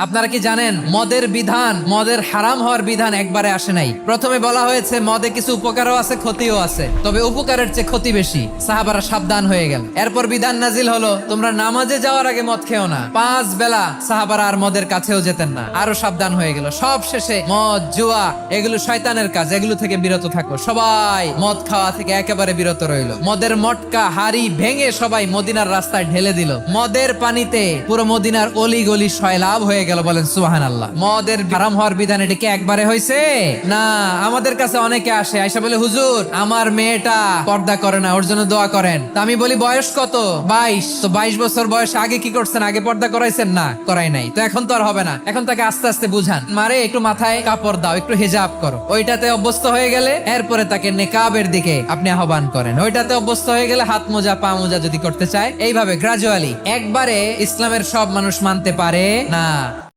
আপনারা কি জানেন, মদের বিধান, মদের হারাম হওয়ার বিধান একবারে আসে নাই। প্রথমে বলা হয়েছে, মদে কিছু উপকারও আছে, ক্ষতিও আছে। তবে উপকারের চেয়ে ক্ষতি বেশি। সাহাবারা সাবধান হয়ে গেল। এরপর বিধান নাজিল হলো, তোমরা নামাজে যাওয়ার আগে মদ খেও না। পাঁচ বেলা সাহাবারা আর মদের কাছেও যেতেন না। আরও সাবধান হয়ে গেল। সব শেষে মদ, জুয়া, এগুলো শয়তানের কাজ। এগুলো থেকে বিরত থাকো। সবাই মদ খাওয়া থেকে একেবারে বিরত রইল। মদের মটকা, হাড়ি ভেঙে সবাই মদিনার রাস্তায় ঢেলে দিল। মদের পানিতে পুরো মদিনার অলি গলি সয়লাভ হয়ে গেল বলেন সুহান আল্লাহ মদের হারাম হওয়ার বিধান এটা কি একবারে হয়েছে না, আমাদের কাছে অনেকে আসে, আইসা বলে, হুজুর, আমার মেয়েটা পর্দা করে না, ওর জন্য দোয়া করেন। তা আমি বলি, বয়স কত? বাইশ। তো বাইশ বছর বয়স আগে কি করছেন? আগে পর্দা করাইছেন? না, করাই নাই। তো এখন তো আর হবে না। এখন তাকে আস্তে আস্তে বুঝান। মারে, একটু মাথায় কাপড় দাও, একটু হেজাব করো। ওইটাতে অভ্যস্ত হয়ে গেলে এরপরে তাকে নেকাবের দিকে আপনি আহ্বান করেন। ওইটাতে অভ্যস্ত হয়ে গেলে হাত মোজা, পা মোজা যদি করতে চায়, এইভাবে গ্রাজুয়ালি একবারে ইসলামের সব মানুষ মানতে পারে না।